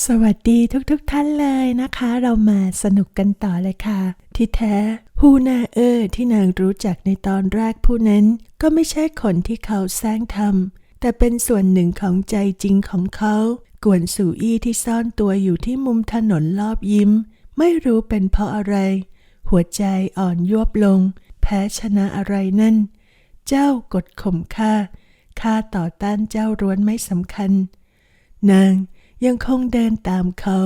สวัสดีทุกๆทท่านเลยนะคะ เรามาสนุกกันต่อเลยค่ะ ที่แท้ฮูนาเออร์ที่นางรู้จักในตอนแรกผู้นั้น ก็ไม่ใช่คนที่เขาสร้างทำแต่เป็นส่วนหนึ่งของใจจริงของเขา กวนสู่อี้ที่ซ่อนตัวอยู่ที่มุมถนนรอบยิ้ม ไม่รู้เป็นเพราะอะไร หัวใจอ่อนยวบลง แพ้ชนะอะไรนั่น เจ้ากดข่มข้าข้าต่อต้านเจ้าร้วนไม่สำคัญ นาง ยังคงเดินตามเขา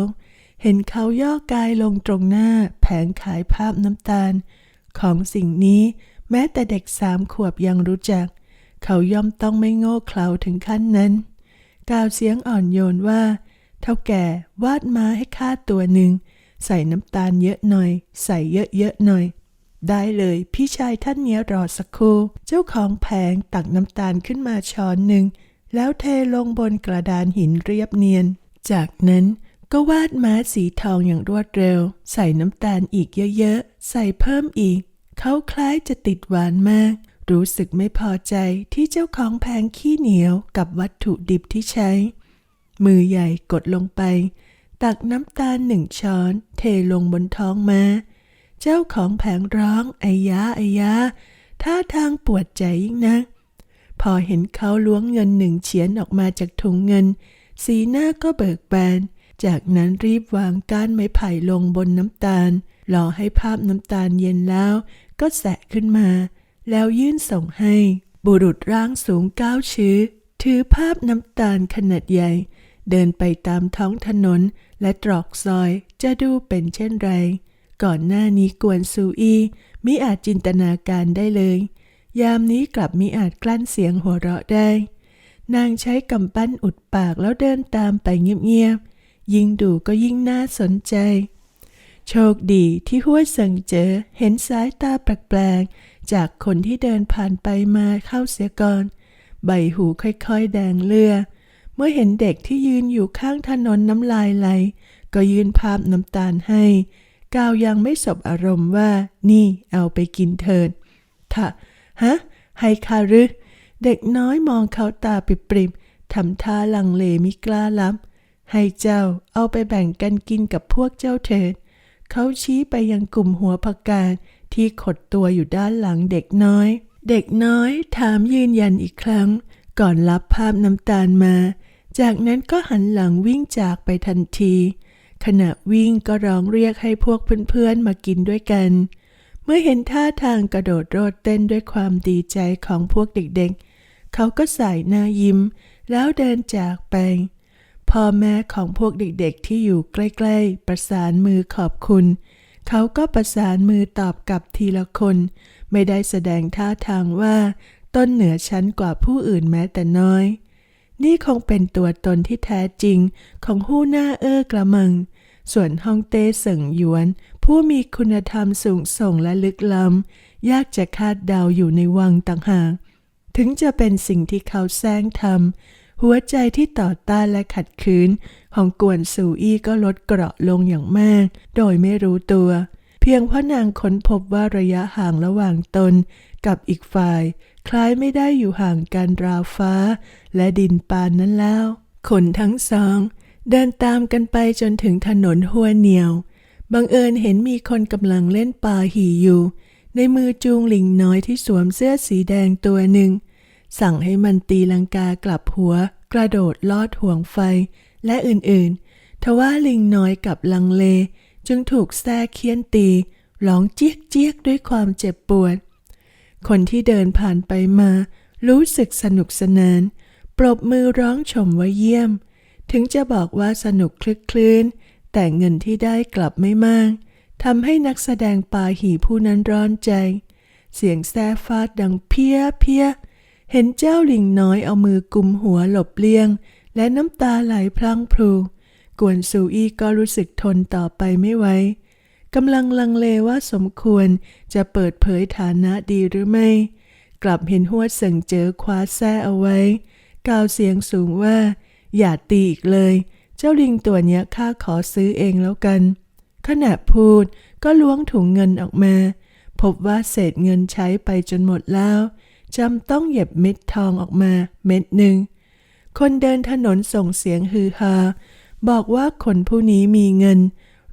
เห็นเขาย่อกายลงตรงหน้าแผงขายภาพน้ำตาล ของสิ่งนี้แม้แต่เด็กสามขวบยังรู้จัก เขาย่อมต้องไม่โง่เขลาถึงขั้นนั้น กล่าวเสียงอ่อนโยนว่า เท่าแก่วาดมาให้ข้าตัวหนึ่ง ใส่น้ำตาลเยอะหน่อย ใส่เยอะๆหน่อย ได้เลยพี่ชายท่านเนี้ยรอสักครู่ เจ้าของแผงตักน้ำตาลขึ้นมาช้อนหนึ่งแล้วเทลงบนกระดานหินเรียบเนียน จากนั้นก็วาดม้าสีทองอย่างรวดเร็ว ใส่น้ำตาลอีกเยอะๆ ใส่เพิ่มอีก เขาคล้ายจะติดหวานมาก รู้สึกไม่พอใจที่เจ้าของแผงขี้เหนียวกับวัตถุดิบที่ใช้ มือใหญ่กดลงไป ตักน้ำตาลหนึ่งช้อน เทลงบนท้องม้าเจ้าของแผงร้องไอยาไอยาท่าทางปวดใจยิ่งนักพอเห็นเขาล้วงเงินหนึ่งเฉียนออกมาจากถุงเงิน สีหน้าก็เบิกบาน จากนั้นรีบวางก้านไม้ไผ่ลงบนน้ำตาล รอให้ภาพน้ำตาลเย็นแล้ว ก็แสะขึ้นมา แล้วยื่นส่งให้ บุรุษร่างสูงก้าวชื้อ ถือภาพน้ำตาลขนาดใหญ่ เดินไปตามท้องถนนและตรอกซอยจะดูเป็นเช่นไร ก่อนหน้านี้กวนซูอีมิอาจจินตนาการได้เลย ยามนี้กลับมิอาจกลั้นเสียงหัวเราะได้ นางใช้กำปั้นอุดปากแล้วเดินตามไปเงียบๆ ยิ่งดูก็ยิ่งน่าสนใจ โชคดีที่ห้วยเซิงเจอเห็นสายตาแปลกๆ จากคนที่เดินผ่านไปมาเข้าเสียก่อน ใบหูค่อยๆ แดงเลือ เมื่อเห็นเด็กที่ยืนอยู่ข้างถนนน้ำลายไหล ก็ยืนภาพน้ำตาลให้ กาวยังไม่สบอารมณ์ว่า นี่เอาไปกินเถิดถ้าฮะ ให้คาหรือ เด็กน้อยมองเขาตาปิบปริมทำท่าลังเลมิกล้ารับ ให้เจ้าเอาไปแบ่งกันกินกับพวกเจ้าเถิดเขาชี้ไปยังกลุ่มหัวผักกาดที่ขดตัวอยู่ด้านหลังเด็กน้อย เด็กน้อยถามยืนยันอีกครั้ง ก่อนรับภาพน้ำตาลมา จากนั้นก็หันหลังวิ่งจากไปทันที ขณะวิ่งก็ร้องเรียกให้พวกเพื่อนๆมากินด้วยกัน เมื่อเห็นท่าทางกระโดดโลดเต้นด้วยความดีใจของพวกเด็กๆ เขาก็ใส่หน้ายิ้ม แล้วเดินจากไป พ่อแม่ของพวกเด็กๆที่อยู่ใกล้ๆ ประสานมือขอบคุณ เขาก็ประสานมือตอบกลับทีละคน ไม่ได้แสดงท่าทางว่า ต้นเหนือชั้นกว่าผู้อื่นแม้แต่น้อย นี่คงเป็นตัวตนที่แท้จริงของหู้หน้าเอ้อกระมัง ส่วนฮ่องเต้เสิงหยวน ผู้มีคุณธรรมสูงส่งและลึกล้ำยากจะคาดเดาอยู่ในวังต่างหาก ถึงจะเป็นสิ่งที่เขาแซงทำหัวใจที่ต่อต้านและขัดขืน ของกวนสูอี้ก็ลดเกราะลงอย่างมาก โดยไม่รู้ตัว เพียงเพราะนางค้นพบว่าระยะห่างระหว่างตน กับอีกฝ่าย คล้ายไม่ได้อยู่ห่างกันราวฟ้า และดินปานนั้นแล้ว คนทั้งสอง เดินตามกันไปจนถึงถนนหัวเหนียวบังเอิญเห็นมีคนกำลังเล่นปาหีอยู่ ในมือจูงลิงน้อยที่สวมเสื้อสีแดงตัวหนึ่ง สั่งให้มันตีลังกากลับหัว กระโดดลอดห่วงไฟ และอื่นๆ ทว่าลิงน้อยกับลังเล จึงถูกแส้เคี้ยนตี ร้องเจี๊ยกเจี๊ยกด้วยความเจ็บปวด คนที่เดินผ่านไปมา รู้สึกสนุกสนาน ปรบมือร้องชมว่าเยี่ยม ถึงจะบอกว่าสนุกคลึกคลื้น แต่เงินที่ได้กลับไม่มากทำให้นักแสดงปาหีผู้นั้นร้อนใจ เสียงแซ่ฟาดดังเพี้ยเพี้ย เห็นเจ้าลิงน้อยเอามือกุมหัวหลบเลี่ยง และน้ำตาไหลพลังพลูกวนซูอี้ก็รู้สึกทนต่อไปไม่ไหวกำลังลังเลว่าสมควรจะเปิดเผยฐานะดีหรือไม่ กลับเห็นหัวเสิงเจอคว้าแส้เอาไว้ กล่าวเสียงสูงว่า อย่าตีอีกเลย เจ้าลิงตัวเนี้ยข้าขอซื้อเองแล้วกัน ขณะพูดก็ล้วงถุงเงินออกมา พบว่าเศษเงินใช้ไปจนหมดแล้ว จำต้องเหย็บเม็ดทองออกมาเม็ดหนึ่ง คนเดินถนนส่งเสียงฮือฮาบอกว่าคนผู้นี้มีเงิน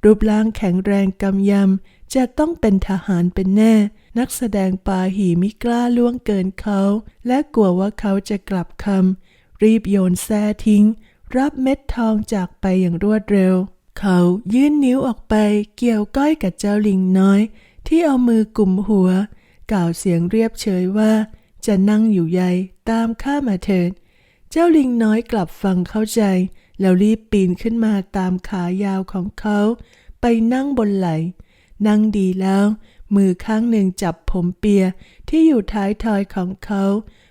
รูปร่างแข็งแรงกำยำ จะต้องเป็นทหารเป็นแน่ นักแสดงปาหีมิกล้าล่วงเกินเขา และกลัวว่าเขาจะกลับคำรีบโยนแส้ทิ้ง รับเม็ดทองจากไปอย่างรวดเร็ว เขายื่นนิ้วออกไปเกี่ยวก้อยกับเจ้าลิงน้อย ที่เอามือกลุ่มหัว กล่าวเสียงเรียบเฉยว่า จะนั่งอยู่ใยตามข้ามาเถิด เจ้าลิงน้อยกลับฟังเข้าใจ แล้วรีบปีนขึ้นมาตามขายาวของเขา ไปนั่งบนไหล นั่งดีแล้ว มือข้างหนึ่งจับผมเปียที่อยู่ท้ายทอยของเขา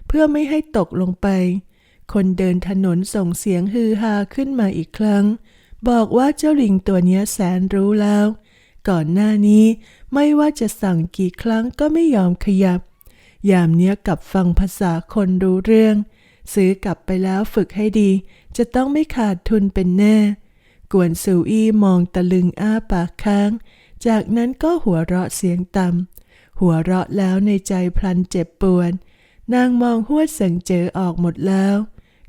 เพื่อไม่ให้ตกลงไป คนเดินถนนส่งเสียงฮือฮาขึ้นมาอีกครั้ง บอกว่าเจ้าลิงตัวนี้แสนรู้แล้ว ก่อนหน้านี้ไม่ว่าจะสั่งกี่ครั้งก็ไม่ยอมขยับ ยามเนี้ยกับฟังภาษาคนรู้เรื่อง ซื้อกลับไปแล้วฝึกให้ดี จะต้องไม่ขาดทุนเป็นแน่ กวนซูอี้มองตะลึงอ้าปากค้าง จากนั้นก็หัวเราะเสียงต่ำหัวเราะแล้วในใจพลันเจ็บปวดนางมองหัวเสิงเจอออกหมดแล้ว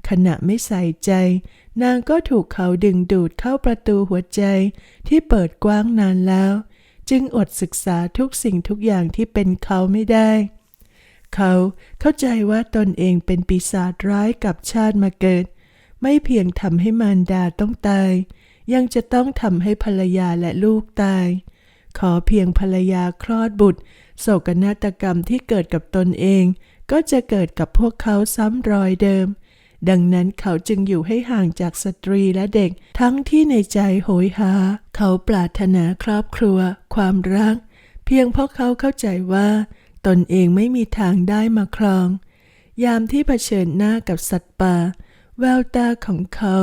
ขณะไม่ใส่ใจ นางก็ถูกเขาดึงดูดเข้าประตูหัวใจที่เปิดกว้างนานแล้ว จึงอดศึกษาทุกสิ่งทุกอย่างที่เป็นเขาไม่ได้ เขาเข้าใจว่าตนเองเป็นปีศาจร้ายกับชาติมาเกิด ไม่เพียงทำให้มารดาต้องตาย ยังจะต้องทำให้ภรรยาและลูกตาย ขอเพียงภรรยาคลอดบุตร โศกนาฏกรรมที่เกิดกับตนเอง ก็จะเกิดกับพวกเขาซ้ำรอยเดิม ดังนั้นเขาจึงอยู่ให้ห่างจากสตรีและเด็กทั้งที่ในใจโหยหา เขาปรารถนาครอบครัว ความรัก เพียงเพราะเขาเข้าใจว่า ตนเองไม่มีทางได้มาครอง ยามที่เผชิญหน้ากับสัตว์ป่า แววตาของเขา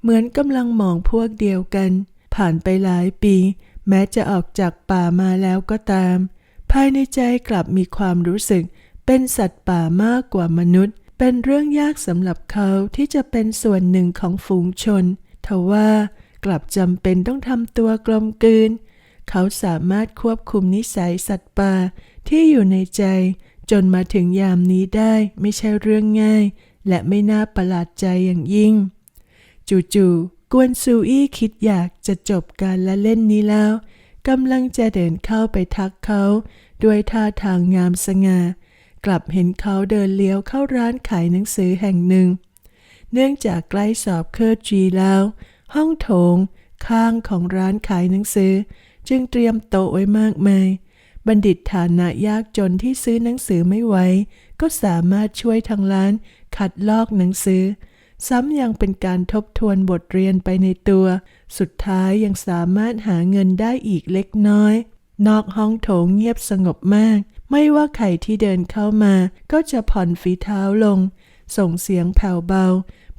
เหมือนกำลังมองพวกเดียวกัน ผ่านไปหลายปี แม้จะออกจากป่ามาแล้วก็ตาม ภายในใจกลับมีความรู้สึก เป็นสัตว์ป่ามากกว่ามนุษย์ เป็นเรื่องยากสำหรับเขาที่จะเป็นส่วนหนึ่งของฝูงชนทว่ากลับจำเป็นต้องทำตัวกลมกลืน เขาสามารถควบคุมนิสัยสัตว์ป่า ที่อยู่ในใจ จนมาถึงยามนี้ได้ไม่ใช่เรื่องง่าย และไม่น่าประหลาดใจอย่างยิ่ง จู่ๆกวนซูอี้คิดอยากจะจบการละเล่นนี้แล้วกำลังจะเดินเข้าไปทักเขา ด้วยท่าทางงามสง่า กลับเห็นเขาเดินเลี้ยวเข้าร้านขายหนังสือแห่งหนึ่ง เนื่องจากใกล้สอบเคอร์จีแล้ว ห้องโถง ข้างของร้านขายหนังสือ จึงเตรียมโต๊ะไว้มากมาย บัณฑิตฐานะยากจนที่ซื้อหนังสือไม่ไหวก็สามารถช่วยทางร้านคัดลอกหนังสือ ซ้ำยังเป็นการทบทวนบทเรียนไปในตัว สุดท้ายยังสามารถหาเงินได้อีกเล็กน้อย นอกห้องโถงเงียบสงบมาก ไม่ว่าใครที่เดินเข้ามาก็จะผ่อนฝีเท้าลง ส่งเสียงแผ่วเบา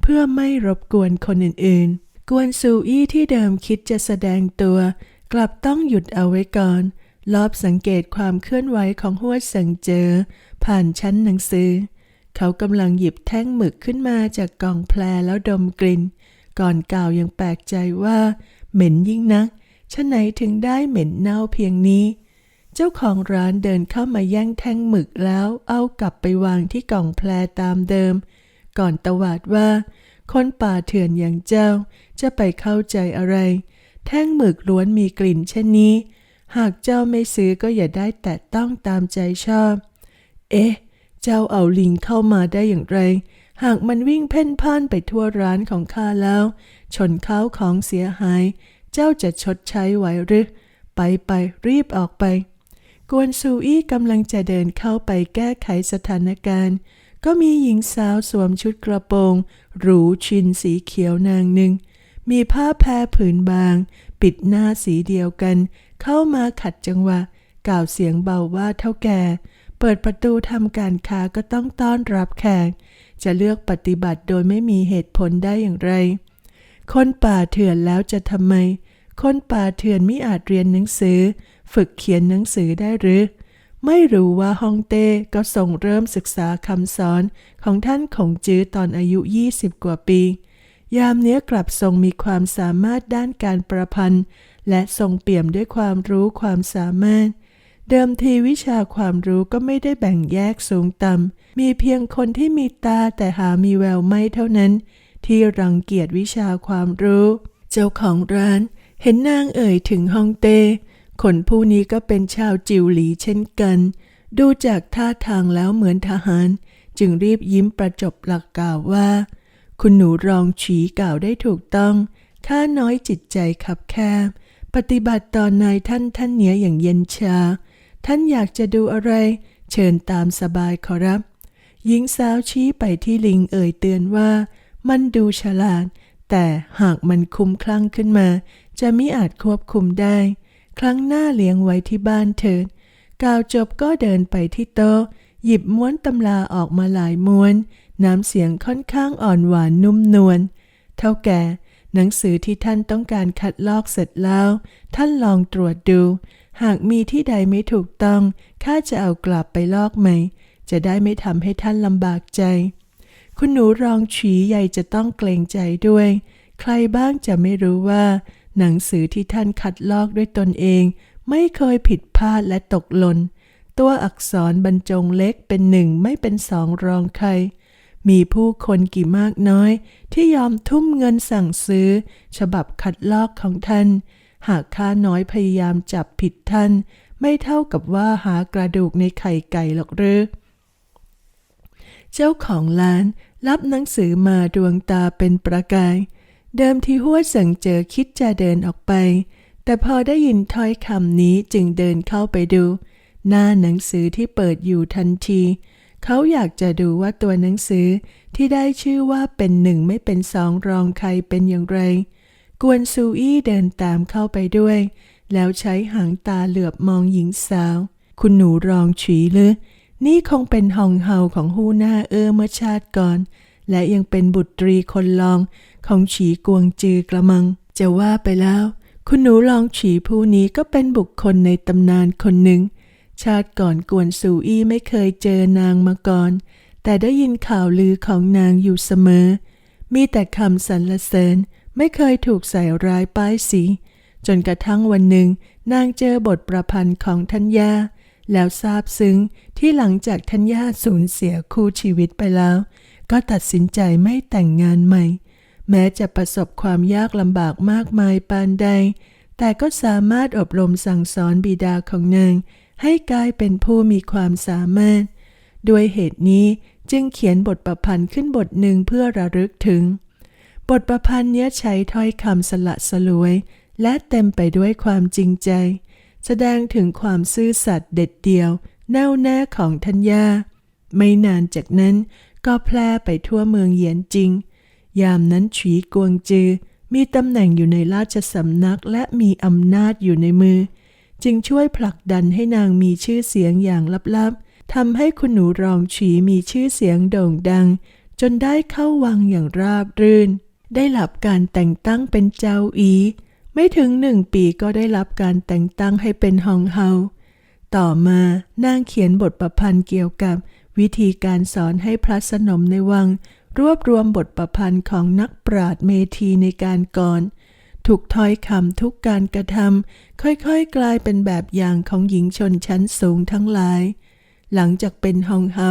เพื่อไม่รบกวนคนอื่นๆ กวนซูอี้ที่เดิมคิดจะแสดงตัว กลับต้องหยุดเอาไว้ก่อน รอบสังเกตความเคลื่อนไหวของหัวสิงเจอ ผ่านชั้นหนังสือ เขากำลังหยิบแท่งหมึกขึ้นมาจากกล่องแพรแล้วดมกลิ่น ก่อนกล่าวยังแปลกใจว่า เหม็นยิ่งนักฉะไหนถึงได้เหม็นเน่าเพียงนี้ เจ้าของร้านเดินเข้ามาแย่งแท่งหมึกแล้วเอากลับไปวางที่กล่องแพรตามเดิม ก่อนตวาดว่า คนป่าเถื่อนอย่างเจ้าจะไปเข้าใจอะไร แท่งหมึกล้วนมีกลิ่นเช่นนี้ หากเจ้าไม่ซื้อก็อย่าได้แตะต้องตามใจชอบ เอ๊ะ เจ้าเอาลิงเข้ามาได้อย่างไร หากมันวิ่งเพ่นพ่านไปทั่วร้านของข้าแล้ว ชนข้าวของเสียหาย เจ้าจะชดใช้ไหวหรือ ไปไปรีบออกไป กวนซูอี้กำลังจะเดินเข้าไปแก้ไขสถานการณ์ ก็มีหญิงสาวสวมชุดกระโปรง หรูชินสีเขียวนางหนึ่งมีผ้าแพรผืนบาง ปิดหน้าสีเดียวกัน เข้ามาขัดจังหวะ กล่าวเสียงเบาว่าเท่าแก่ เปิดประตูทำการค้าก็ต้องต้อนรับแขกจะเลือกปฏิบัติโดยไม่มีเหตุผลได้อย่างไร คนป่าเถื่อนแล้วจะทำไม คนป่าเถื่อนไม่อาจเรียนหนังสือ ฝึกเขียนหนังสือได้หรือ ไม่รู้ว่าฮองเต้ก็ส่งเริ่มศึกษาคำสอนของท่านของจื้อตอนอายุ 20 กว่าปี ยามเนี้ยกลับทรงมีความสามารถด้านการประพันธ์ และทรงเปี่ยมด้วยความรู้ความสามารถ เดิมทีวิชาความรู้ก็ไม่ได้แบ่งแยกสูงต่ำ มีเพียงคนที่มีตาแต่หามีแววไม่เท่านั้น ที่รังเกียจวิชาความรู้ เจ้าของร้านเห็นนางเอ่ยถึงฮองเต้คนผู้นี้ก็เป็นชาวจิวหลีเช่นกัน ดูจากท่าทางแล้วเหมือนทหาร จึงรีบยิ้มประจบหลักกล่าวว่า คุณหนูรองฉีกล่าวได้ถูกต้อง ข้าน้อยจิตใจขับแคบ ปฏิบัติต่อนายท่านท่านเหนียอย่างเย็นชา ท่านอยากจะดูอะไร เชิญตามสบายขอรับ หญิงสาวชี้ไปที่ลิงเอ่ยเตือนว่า มันดูฉลาด แต่หากมันคุ้มคลั่งขึ้นมา จะมิอาจควบคุมได้ ครั้งหน้าเลี้ยงไว้ที่บ้านเถิดกล่าวจบก็เดินไปที่โต๊ะ หยิบม้วนตำราออกมาหลายม้วน น้ำเสียงค่อนข้างอ่อนหวานนุ่มนวลเท่าแก่ หนังสือที่ท่านต้องการคัดลอกเสร็จแล้ว ท่านลองตรวจดู หากมีที่ใดไม่ถูกต้อง ข้าจะเอากลับไปลอกใหม่ จะได้ไม่ทำให้ท่านลำบากใจ คุณหนูรองฉีใหญ่จะต้องเกรงใจด้วย ใครบ้างจะไม่รู้ว่า หนังสือที่ท่านคัดลอกด้วยตนเอง ไม่เคยผิดพลาดและตกหล่น ตัวอักษรบรรจงเล็กเป็นหนึ่งไม่เป็นสองรองใคร มีผู้คนกี่มากน้อย ที่ยอมทุ่มเงินสั่งซื้อ ฉบับคัดลอกของท่าน หากข้าน้อยพยายามจับผิดท่าน ไม่เท่ากับว่าหากระดูกในไข่ไก่หรอกหรือเจ้าของร้านรับหนังสือมาดวงตาเป็นประกาย เดิมที่หัวเสังเจอคิดจะเดินออกไป แต่พอได้ยินถ้อยคำนี้จึงเดินเข้าไปดู หน้าหนังสือที่เปิดอยู่ทันที เขาอยากจะดูว่าตัวหนังสือที่ได้ชื่อว่าเป็นหนึ่งไม่เป็นสองรองใครเป็นอย่างไร กวนซูอี้เดินตามเข้าไปด้วย แล้วใช้หางตาเหลือบมองหญิงสาว คุณหนูรองฉีหรือนี่คงเป็นหองเฮาของฮู้หน้าเออเมื่อชาติก่อน และยังเป็นบุตรีคนรองของฉีกวงจือกระมัง จะว่าไปแล้ว คุณหนูรองฉีผู้นี้ก็เป็นบุคคลในตำนานคนหนึ่ง ชาติก่อนกวนซูอี้ไม่เคยเจอนางมาก่อน แต่ได้ยินข่าวลือของนางอยู่เสมอ มีแต่คำสรรเสริญไม่เคยถูกใส่ร้ายป้ายสี จนกระทั่งวันหนึ่ง นางเจอบทประพันธ์ของทัญญา แล้วซาบซึ้งที่หลังจากทัญญาสูญเสียคู่ชีวิตไปแล้ว ก็ตัดสินใจไม่แต่งงานใหม่ แม้จะประสบความยากลำบากมากมายปานใด แต่ก็สามารถอบรมสั่งสอนบิดาของนาง ให้กลายเป็นผู้มีความสามารถ ด้วยเหตุนี้จึงเขียนบทประพันธ์ขึ้นบทหนึ่งเพื่อระลึกถึง บทประพันธ์เนี้ยใช้ถ้อยคำสละสลวย และเต็มไปด้วยความจริงใจ แสดงถึงความซื่อสัตย์เด็ดเดี่ยว แน่วแน่ของทัญญา ไม่นานจากนั้นก็แพร่ไปทั่วเมืองเหยียนจริง ยามนั้นฉีกวงจือ มีตำแหน่งอยู่ในราชสำนักและมีอำนาจอยู่ในมือ จึงช่วยผลักดันให้นางมีชื่อเสียงอย่างลับๆทำให้คุณหนูรองฉีมีชื่อเสียงโด่งดัง จนได้เข้าวังอย่างราบรื่น ได้รับการแต่งตั้งเป็นเจ้าอี ไม่ถึงหนึ่งปีก็ได้รับการแต่งตั้งให้เป็นฮองเฮาต่อมานางเขียนบทประพันธ์เกี่ยวกับ วิธีการสอนให้พระสนมในวัง รวบรวมบทประพันธ์ของนักปราชญ์เมธีในการก่อน ถูกถ้อยคำทุกการกระทำค่อยๆกลายเป็นแบบอย่างของหญิงชนชั้นสูงทั้งหลาย หลังจากเป็นฮองเฮา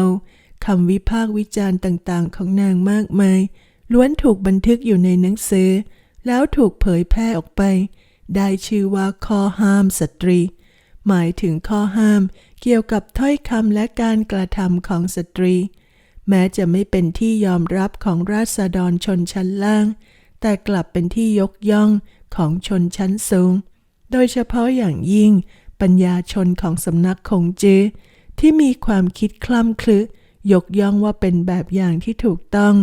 คำวิพากษ์วิจารณ์ต่างๆ ของนางมากมาย ล้วนถูกบันทึกอยู่ในหนังสือ แล้วถูกเผยแพร่ออกไป ได้ชื่อว่าข้อห้ามสตรี หมายถึงข้อห้ามเกี่ยวกับถ้อยคำและการกระทำของสตรี แม้จะไม่เป็นที่ยอมรับของราษฎรชนชั้นล่าง แต่กลับเป็นที่ยกย่องของชนชั้นสูง โดยเฉพาะอย่างยิ่งปัญญาชนของสำนักคงจื้อที่มีความคิดคล่ำคลึยกย่องว่าเป็นแบบอย่างที่ถูกต้อง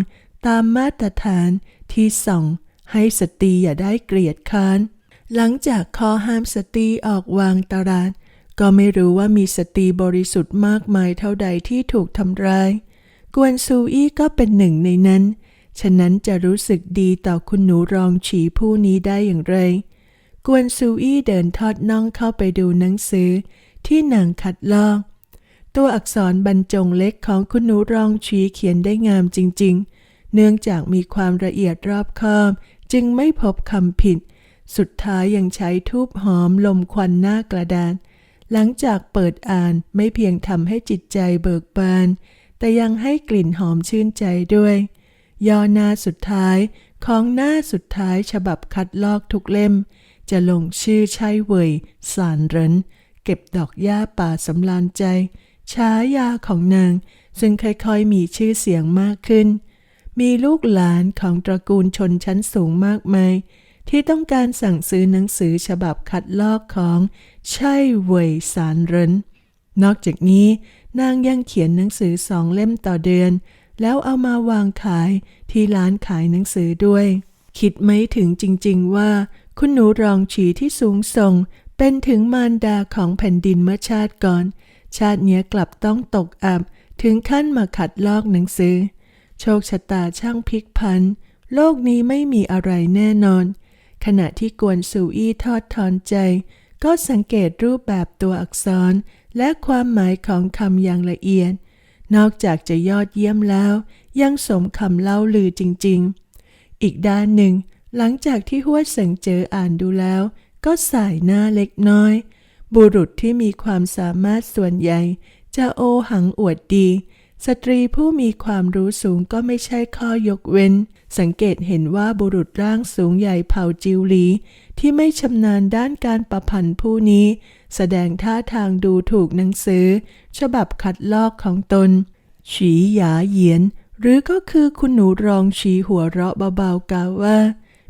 ตามมาตรฐานที่ส่องให้สตรีอย่าได้เกลียดค้าน หลังจากข้อห้ามสตรีออกวางตารางก็ไม่รู้ว่ามีสตรีบริสุทธิ์มากมายเท่าใดที่ถูกทำร้าย กวนซูอี้ก็เป็นหนึ่งในนั้น ฉะนั้นจะรู้สึกดีต่อคุณหนูรองฉีผู้นี้ได้อย่างไร กวนซูอี้เดินทอดน่องเข้าไปดูหนังสือ ที่นางคัดลอก ตัวอักษรบรรจงเล็กของคุณหนูรองฉีเขียนได้งามจริง ๆ เนื่องจากมีความละเอียดรอบคอบ จึงไม่พบคำผิด สุดท้ายยังใช้ทูบหอมลมควันหน้ากระดาน หลังจากเปิดอ่านไม่เพียงทำให้จิตใจเบิกบาน แต่ยังให้กลิ่นหอมชื่นใจด้วย ย่อหน้าสุดท้ายของหน้าสุดท้ายฉบับคัดลอกทุกเล่ม จะลงชื่อใช่เว่ยสารเรินเก็บดอกหญ้าป่าสำลานใจฉายาของนาง ซึ่งค่อยๆมีชื่อเสียงมากขึ้น มีลูกหลานของตระกูลชนชั้นสูงมากมาย ที่ต้องการสั่งซื้อหนังสือฉบับคัดลอกของใช่เว่ยสารเรินนอกจากนี้นางยังเขียนหนังสือสองเล่มต่อเดือน แล้วเอามาวางขายที่ร้านขายหนังสือด้วย คิดไม่ถึงจริงๆว่า คุณหนูรองฉีที่สูงส่ง เป็นถึงมารดาของแผ่นดินเมื่อชาติก่อน ชาติเนี้ยกลับต้องตกอับ ถึงขั้นมาขัดลอกหนังสือ โชคชะตาช่างพลิกพัน โลกนี้ไม่มีอะไรแน่นอน ขณะที่กวนสูอี้ทอดทอนใจ ก็สังเกตรูปแบบตัวอักษร และความหมายของคำอย่างละเอียด นอกจากจะยอดเยี่ยมแล้ว ยังสมคำเล่าลือจริง ๆ อีกด้านหนึ่ง หลังจากที่หัวเสิงเจออ่านดูแล้ว ก็สายหน้าเล็กน้อย บุรุษที่มีความสามารถส่วนใหญ่ จะโอหังอวดดี สตรีผู้มีความรู้สูงก็ไม่ใช่ข้อยกเว้น สังเกตเห็นว่าบุรุษร่างสูงใหญ่เผ่าจิวหลี ที่ไม่ชำนาญด้านการประพันธ์ผู้นี้ แสดงท่าทางดูถูกหนังสือ ฉบับคัดลอกของตน ฉีหยาเหยียน หรือก็คือคุณหนูรองฉีหัวเราะเบาๆกล่าวว่า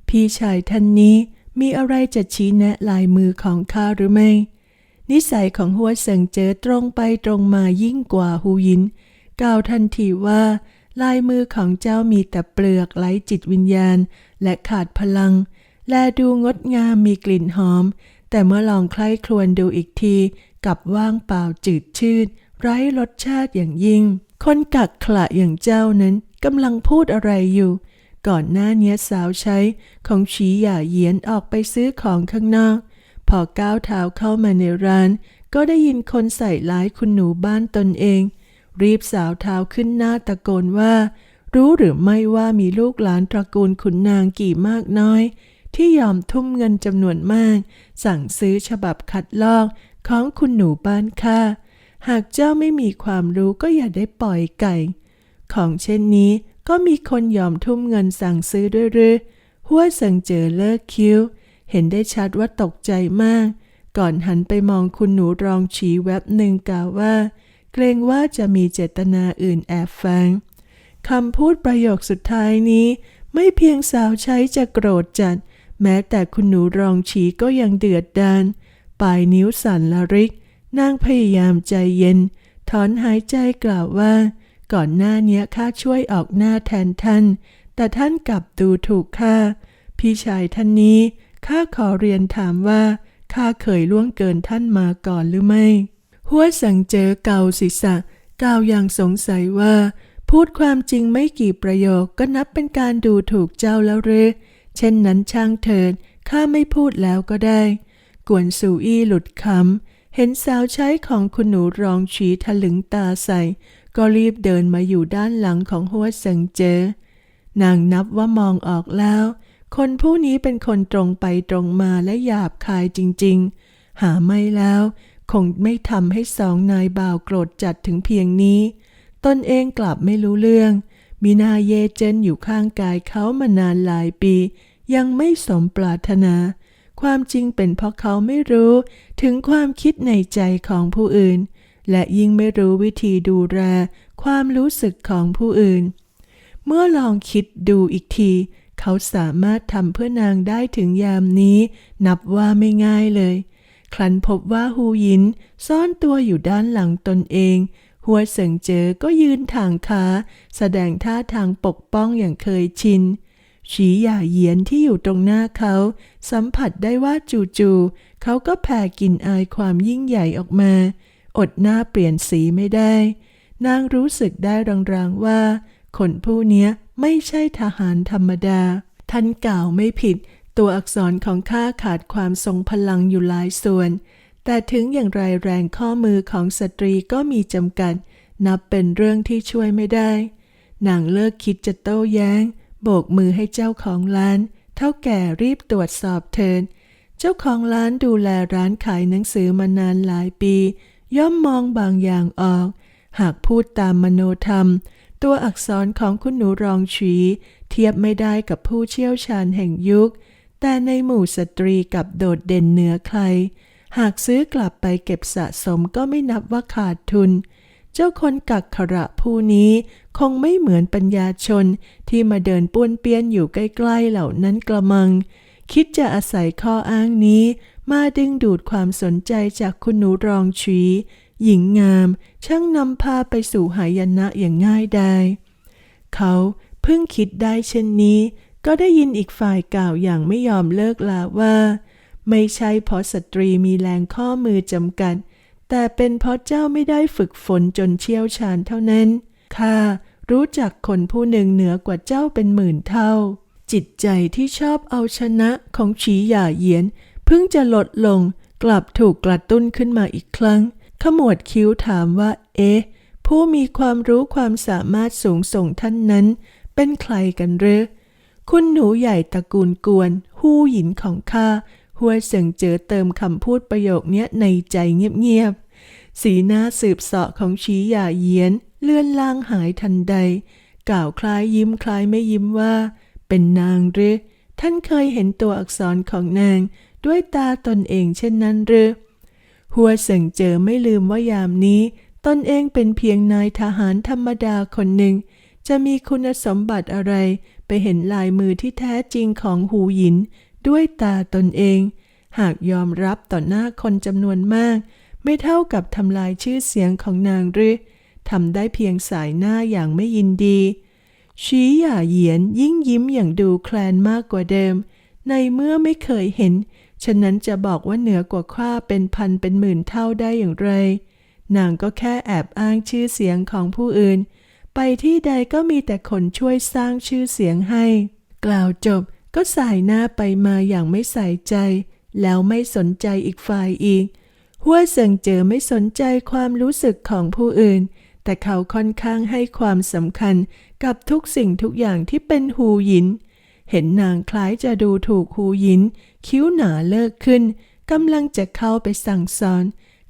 พี่ชายท่านนี้มีอะไรจะชี้แนะลายมือของข้าหรือไม่ นิสัยของหัวเสิงเจอตรงไปตรงมายิ่งกว่าหูยิน กล่าวทันทีว่า ลายมือของเจ้ามีแต่เปลือกไร้จิตวิญญาณ และขาดพลัง และดูงดงามมีกลิ่นหอม แต่เมื่อลองใคล้ครวญดูอีกทีกับว่างเปล่าจืดชืดไร้รสชาติอย่างยิ่ง คนกักขละอย่างเจ้านั้นกำลังพูดอะไรอยู่ ก่อนหน้านี้สาวใช้ของฉีหย่าเยียนออกไปซื้อของข้างนอก พอก้าวเท้าเข้ามาในร้าน ก็ได้ยินคนใส่ร้ายคุณหนูบ้านตนเอง รีบสาวเท้าขึ้นหน้าตะโกนว่า รู้หรือไม่ว่ามีลูกหลานตระกูลขุนนางกี่มากน้อย ที่ยอมทุ่มเงินจำนวนมาก สั่งซื้อฉบับคัดลอกของคุณหนูบ้านข้าหากเจ้าไม่มีความรู้ก็อย่าได้ปล่อยไก่ ของเช่นนี้ก็มีคนยอมทุ่มเงินสั่งซื้อด้วยหรือหัวสิงเจอเลิกคิ้ว เห็นได้ชัดว่าตกใจมาก ก่อนหันไปมองคุณหนูรองฉีแวบหนึ่งกล่าวว่า เกรงว่าจะมีเจตนาอื่นแอบแฝงคำพูดประโยคสุดท้ายนี้ ไม่เพียงสาวใช้จะโกรธจัด แม้แต่คุณหนูรองฉีก็ยังเดือดดานปลายนิ้วสั่นละริก นางพยายามใจเย็น ถอนหายใจกล่าวว่า ก่อนหน้านี้ข้าช่วยออกหน้าแทนท่าน แต่ท่านกลับดูถูกข้า พี่ชายท่านนี้ ข้าขอเรียนถามว่า ข้าเคยล่วงเกินท่านมาก่อนหรือไม่ หัวสังเจอเกาศีรษะกล่าวอย่างสงสัยว่า พูดความจริงไม่กี่ประโยคก็นับเป็นการดูถูกเจ้าแล้วหรือ เช่นนั้นช่างเถิดข้าไม่พูดแล้วก็ได้ กวนสูอี้หลุดคำเห็นสาวใช้ของคุณหนูรองฉีทะลึงตาใส่ ก็รีบเดินมาอยู่ด้านหลังของหัวเซิงเจอนางนับว่ามองออกแล้ว คนผู้นี้เป็นคนตรงไปตรงมาและหยาบคายจริง ๆ หาไม่แล้ว คงไม่ทำให้สองนายบ่าวโกรธจัดถึงเพียงนี้ ตนเองกลับไม่รู้เรื่อง มีนาเยเจนอยู่ข้างกายเขามานานหลายปี ยังไม่สมปรารถนา ความจริงเป็นเพราะเขาไม่รู้ถึงความคิดในใจของผู้อื่น และยิ่งไม่รู้วิธีดูแลความรู้สึกของผู้อื่น เมื่อลองคิดดูอีกที เขาสามารถทำเพื่อนางได้ถึงยามนี้ นับว่าไม่ง่ายเลย ครั้นพบว่าฮูยินซ่อนตัวอยู่ด้านหลังตนเอง หัวเสิงเจอก็ยืนทางขาแสดงท่าทางปกป้องอย่างเคยชินฉีหย่าเยียนที่อยู่ตรงหน้าเขา สัมผัสได้ว่าจู่ๆเขาก็แผ่กลิ่นอายความยิ่งใหญ่ออกมา อดหน้าเปลี่ยนสีไม่ได้ นางรู้สึกได้รางๆว่า คนผู้เนี้ยไม่ใช่ทหารธรรมดา ท่านกล่าวไม่ผิด ตัวอักษรของข้าขาดความทรงพลังอยู่หลายส่วน แต่ถึงอย่างไรแรงข้อมือของสตรีก็มีจำกัด นับเป็นเรื่องที่ช่วยไม่ได้ นางเลิกคิดจะโต้แย้ง โบกมือให้เจ้าของร้าน เท่าแก่รีบตรวจสอบเทินเจ้าของร้านดูแลร้านขายหนังสือมานานหลายปี ย่อมมองบางอย่างออก หากพูดตามมโนธรรม ตัวอักษรของคุณหนูรองฉีเทียบไม่ได้กับผู้เชี่ยวชาญแห่งยุค แต่ในหมู่สตรีกลับโดดเด่นเหนือใคร หากซื้อกลับไปเก็บสะสมก็ไม่นับว่าขาดทุน เจ้าคนกักขระผู้นี้คงไม่เหมือนปัญญาชนที่มาเดินป้วนเปี้ยนอยู่ใกล้ๆเหล่านั้นกระมัง คิดจะอาศัยข้ออ้างนี้ มาดึงดูดความสนใจจากคุณหนูรองชีหญิงงาม ช่างนำพาไปสู่หายนะอย่างง่ายดายเขาเพิ่งคิดได้เช่นนี้ ก็ได้ยินอีกฝ่ายกล่าวอย่างไม่ยอมเลิกลาว่า ไม่ใช่เพราะสตรีมีแรงข้อมือจำกัด แต่เป็นเพราะเจ้าไม่ได้ฝึกฝนจนเชี่ยวชาญเท่านั้นข้ารู้จักคนผู้หนึ่งเหนือกว่าเจ้าเป็นหมื่นเท่า จิตใจที่ชอบเอาชนะของฉีหย่าเยียนเพิ่งจะลดลงกลับถูกกระตุ้นขึ้นมาอีกครั้ง ขมวดคิ้วถามว่า เอ๊ะ ผู้มีความรู้ความสามารถสูงส่งท่านนั้น เป็นใครกันหรือ คุณหนูใหญ่ตระกูลกวน หู้หยินของข้า หัวเสิงเจอเติมคำพูดประโยคเนี้ยในใจเงียบๆ สีหน้าสืบเสาะของชีหย่าเยียน เลื่อนล่างหายทันใด กล่าวคล้ายยิ้มคล้ายไม่ยิ้มว่า เป็นนางหรือ ท่านเคยเห็นตัวอักษรของนาง ด้วยตาตนเองเช่นนั้นหรือหัวเสิงเจอไม่ลืมว่ายามนี้ ตนเองเป็นเพียงนายทหารธรรมดาคนหนึ่ง จะมีคุณสมบัติอะไร ไปเห็นลายมือที่แท้จริงของหูหยิน ด้วยตาตนเอง หากยอมรับต่อหน้าคนจำนวนมาก ไม่เท่ากับทำลายชื่อเสียงของนางหรือทำได้เพียงสายหน้าอย่างไม่ยินดีชี้หย่าเหยียนยิ่งยิ้มอย่างดูแคลนมากกว่าเดิม ในเมื่อไม่เคยเห็น ฉะนั้นจะบอกว่าเหนือกว่าข้าเป็นพันเป็นหมื่นเท่าได้อย่างไร นางก็แค่แอบอ้างชื่อเสียงของผู้อื่น ไปที่ใดก็มีแต่คนช่วยสร้างชื่อเสียงให้ กล่าวจบ ก็สายหน้าไปมาอย่างไม่ใส่ใจ แล้วไม่สนใจอีกฝ่ายอีก หัวเสิงเจอไม่สนใจความรู้สึกของผู้อื่น แต่เขาค่อนข้างให้ความสำคัญกับทุกสิ่งทุกอย่างที่เป็นหูหยิน เห็นนางคล้ายจะดูถูกหูหยิน คิ้วหนาเลิกขึ้นกำลังจะเข้าไปสั่งสอน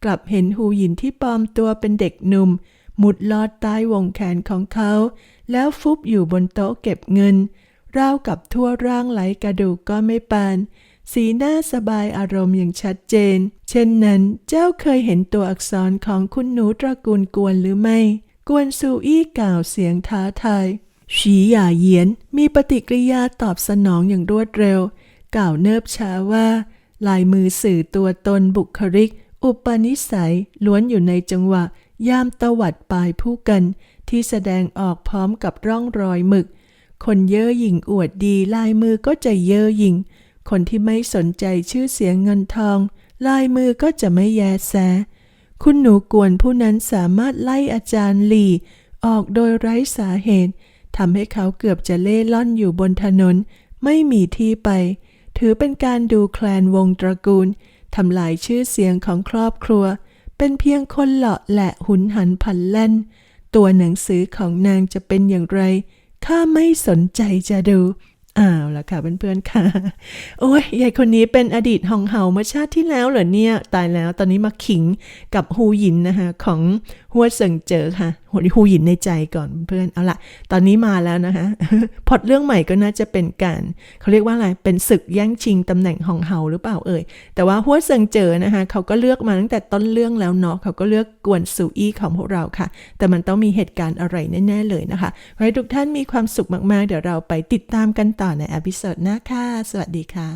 กลับเห็นหูหยินที่ปลอมตัวเป็นเด็กหนุ่ม มุดลอดใต้วงแขนของเขา แล้วฟุบอยู่บนโต๊ะเก็บเงิน ราวกับทั่วร่างไหลกระดูกก็ไม่ปาน สีหน้าสบายอารมณ์อย่างชัดเจน เช่นนั้นเจ้าเคยเห็นตัวอักษรของคุณหนูตระกูลกวนหรือไม่ กวนซูอี้กล่าวเสียงท้าทายฉีหย่าเยียนมีปฏิกิริยาตอบสนองอย่างรวดเร็ว กล่าวเนิบช้าว่า ลายมือสื่อตัวตนบุคลิก อุปนิสัยล้วนอยู่ในจังหวะ ยามตวัดปลายผู้กัน ที่แสดงออกพร้อมกับร่องรอยหมึก คนเย่อหยิ่งอวดดีลายมือก็จะเย่อหยิ่ง คนที่ไม่สนใจชื่อเสียงเงินทอง ลายมือก็จะไม่แยแส คุณหนูกวนผู้นั้นสามารถไล่อาจารย์หลี่ ออกโดยไร้สาเหตุทำให้เขาเกือบจะเล่ล่อนอยู่บนถนน ไม่มีที่ไป ถือเป็นการดูแคลนวงตระกูลทำลายชื่อเสียงของครอบครัว เป็นเพียงคนเหลาะแหละหุนหันพลันแล่น ตัวหนังสือของนางจะเป็นอย่างไร ถ้าไม่สนใจจะดูอ้าวล่ะค่ะเพื่อนๆค่ะ โอ้ยยายคนนี้เป็นอดีตหองเหาเมื่อชาติที่แล้วเหรอเนี่ย ตายแล้วตอนนี้มาขิงกับฮูหยินนะคะของฮัวเซิงเจอค่ะ หฮูหยินในใจก่อนเพื่อนเอาละตอนนี้มาแล้วนะคะพอดเรื่องใหม่ก็น่าจะเป็นการเขาเรียกว่าอะไรเป็นศึกแย่งชิงตำแหน่งหองเห่าหรือเปล่าเอ่ยแต่ว่าฮัวเซิงเจอนะคะเขาก็เลือกมาตั้งแต่ต้นเรื่องแล้วเนาะเขาก็เลือกกวนซูอี้ของพวกเราค่ะ แต่มันต้องมีเหตุการณ์อะไรแน่ๆเลยนะคะขอให้ทุกท่านมีความสุขมากๆ เดี๋ยวเราไปติดตามกันต่อในอพิโซดหน้าค่ะสวัสดีค่ะ